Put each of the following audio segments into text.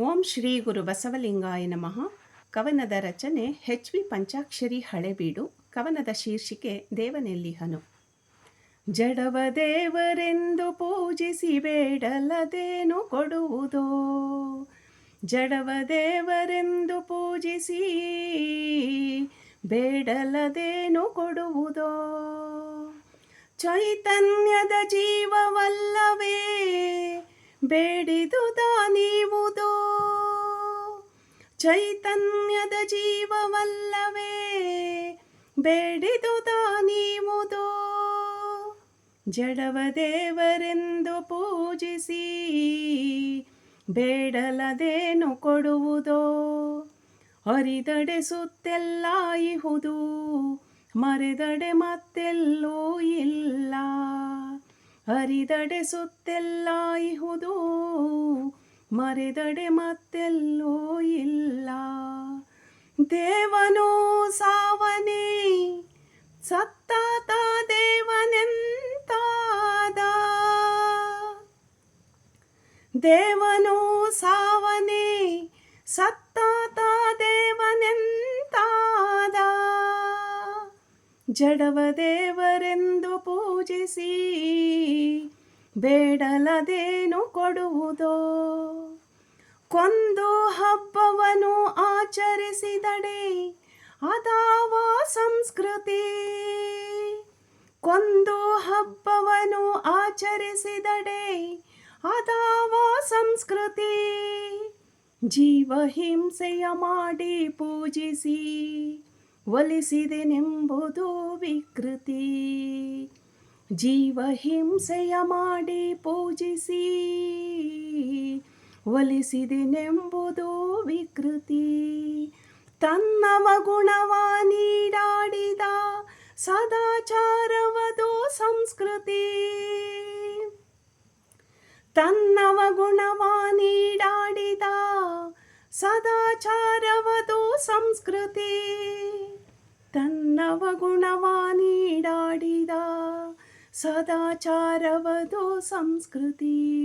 ಓಂ ಶ್ರೀ ಗುರು ಬಸವಲಿಂಗಾಯ ನಮಃ. ಕವನದ ರಚನೆ ಹೆಚ್ ವಿ ಪಂಚಾಕ್ಷರಿ ಹಳೆಬೀಡು. ಕವನದ ಶೀರ್ಷಿಕೆ ದೇವನೆಲ್ಲಿಹನು ಜಡವ ದೇವರೆಂದು ಪೂಜಿಸಿ ಬೇಡಲದೇನು ಕೊಡುವುದೋ? ಜಡವ ದೇವರೆಂದು ಪೂಜಿಸಿ ಬೇಡಲದೇನು ಕೊಡುವುದೋ? ಚೈತನ್ಯದ ಜೀವವಲ್ಲವೇ? ಬೇಡಿದುದ ನೀವುದೋ ಚೈತನ್ಯದ ಜೀವವಲ್ಲವೇ ಬೇಡಿದು ನೀವುದೋ? ಜಡವ ದೇವರೆಂದು ಪೂಜಿಸಿ, ಬೇಡಲದೇನು ಕೊಡುವುದೋ? ಹರಿದಡೆ ಸುತ್ತೆಲ್ಲ ಇಹುದು, ಮರೆದಡೆ ಮತ್ತೆಲ್ಲೂ ಇಲ್ಲ. ಹರಿದಡೆ ಸುತ್ತೆಲ್ಲಾಯಿಹುದು ಇಹುದು ಮರೆದಡೆ ಮತ್ತೆಲ್ಲೋ ಇಲ್ಲ. ದೇವನೋ ಸಾವನೇ, ಸತ್ತಾತ ದೇವನೆಂತಾದ. ದೇವನೋ ಸಾವನೇ, ಸತ್ತಾತ ದೇವನೆಂತಾದ. ಜಡವ ದೇವರೆಂದು ಪೂಜಿಸಿ, ಬೇಡಲದೇನು ಕೊಡುವುದೋ. ಹಬ್ಬವನು ಆಚರಿಸಿದಡೆ. ಅದಾವ ಸಂಸ್ಕೃತಿ. ಕೊಂದು ಹಬ್ಬವನು ಆಚರಿಸಿದಡೆ. ಅದಾವ ಸಂಸ್ಕೃತಿ. ಜೀವ ಹಿಂಸೆಯ ಮಾಡಿ ಪೂಜಿಸಿ ಒಲಿಸಿದೆನೆಂಬುದು ವಿಕೃತಿ. ಜೀವ ಹಿಂಸೆಯ ಮಾಡಿ ಪೂಜಿಸಿ ಒಲಿಸಿದೆನೆಂಬುದು ವಿಕೃತಿ. ತನ್ನವ ಮಗುಣವ ನೀಡಾಡಿದ ಸದಾಚಾರವದು ಸಂಸ್ಕೃತಿ. ತನ್ನವ ಗುಣವ ನೀಡಾಡಿದ ಸದಾಚಾರವದು ಸಂಸ್ಕೃತಿ. ತನ್ನವ ಗುಣವ ನೀಡಾಡಿದ ಸದಾಚಾರವದು ಸಂಸ್ಕೃತಿ.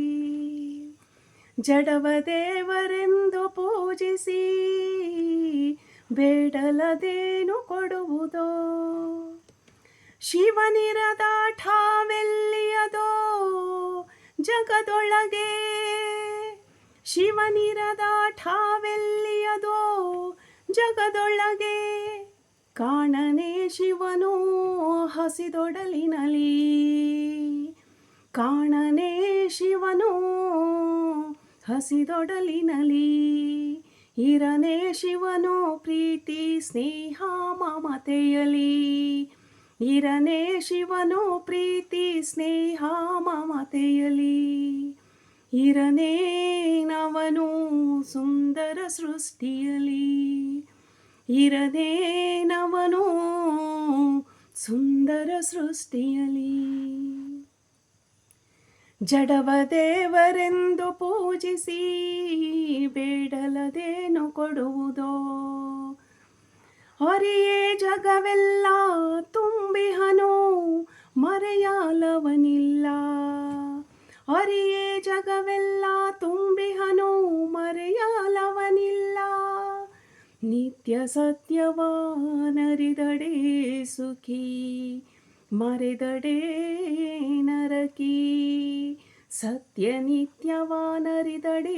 ಜಡವ ದೇವರೆಂದು ಪೂಜಿಸಿ ಬೇಡಲದೇನು ಕೊಡುವುದೋ? ಶಿವನಿರದ ಠಾವೆಲ್ಲಿಯದೋ ಜಗದೊಳಗೆ? ಶಿವನಿರದ ಠಾವೆಲ್ಲಿಯದೋ ಜಗದೊಳಗೆ? ಕಾಣನೆ ಶಿವನು ಹಸಿದೊಡಲಿನಲಿ. ಕಾಣನೆ ಶಿವನು ಹಸಿದೊಡಲಿನಲಿ ಇರನೇ ಶಿವನು ಪ್ರೀತಿ, ಸ್ನೇಹ ಮಮತೆಯಲಿ ಇರನೇ ಶಿವನು ಪ್ರೀತಿ, ಸ್ನೇಹ ಮಮತೆಯಲಿ ಇರನೇ ನವನು ಸುಂದರ ಸೃಷ್ಟಿಯಲಿ ಇರದೇ ನವನು ಸುಂದರ ಸೃಷ್ಟಿಯಲಿ ಜಡವ ದೇವರೆಂದು ಪೂಜಿಸಿ ಬೇಡಲದೇನು ಕೊಡುವುದೋ? ಹೊರೆಯೇ ಜಗವೆಲ್ಲ ತುಂಬಿಹನು ಮರೆಯಾಲವನಿಲ್ಲ. ಹೊರೆಯೇ ಜಗವೆಲ್ಲ ತುಂಬಿಹನು ಮರೆಯಾಲವನಿಲ್ಲ. ನಿತ್ಯ ಸತ್ಯವಾನರಿದಡೆ ಸುಖಿ, ಮರೆದಡೆ ನರಕಿ. ಸತ್ಯ ನಿತ್ಯವಾನರಿದಡೆ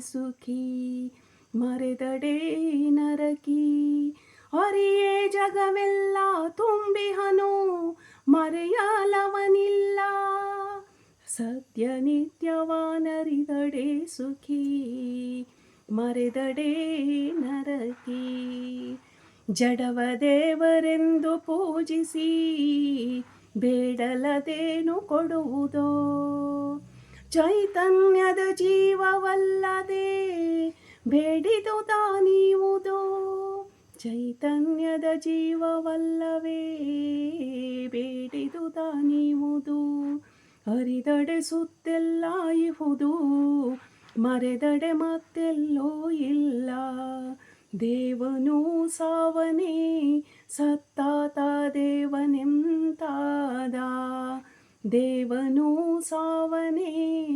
ಸುಖಿ, ಮರೆದಡೆ ನರಕಿ. ಅರಿಯೇ ಜಗವೆಲ್ಲ ತುಂಬಿಹನು, ಮರೆಯಾಲವನಿಲ್ಲ. ಸತ್ಯ ನಿತ್ಯವಾನರಿದಡೆ ಸುಖಿ, ಮರೆದಡೆ ನರಕಿ. ಜಡವ ದೇವರೆಂದು ಪೂಜಿಸಿ ಬೇಡಲದೇನು ಕೊಡುವುದೋ? ಚೈತನ್ಯದ ಜೀವವಲ್ಲದೆ ಬೇಡಿದು ತಾನೀವುದು? ಚೈತನ್ಯದ ಜೀವವಲ್ಲವೇ ಬೇಡಿದುದಾ ಹರಿದಡೆ ಸುತ್ತೆಲ್ಲ ಇಹುದು, ಮರೆದಡೆ ಮತ್ತೆಲ್ಲೋ ಇಲ್ಲ. ದೇವನು ಸಾವನೇ, ಸತ್ತಾತ ದೇವನೆಂತಾದ. ದೇವನು ಸಾವನೇ,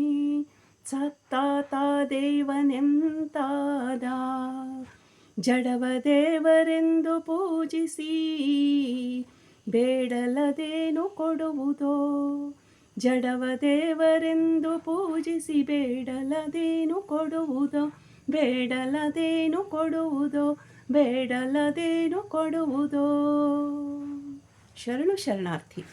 ಸತ್ತಾತ ದೇವನೆಂತಾದ. ಜಡವ ದೇವರೆಂದು ಪೂಜಿಸಿ, ಬೇಡಲದೇನು ಕೊಡುವುದೋ. ಜಡವ ದೇವರೆಂದು ಪೂಜಿಸಿ, ಬೇಡಲದೇನು ಕೊಡುವುದೋ. ಬೇಡಲದೇನು ಕೊಡುವುದೋ ಬೇಡಲದೇನು ಕೊಡುವುದೋ. ಶರಣು ಶರಣಾರ್ಥಿ.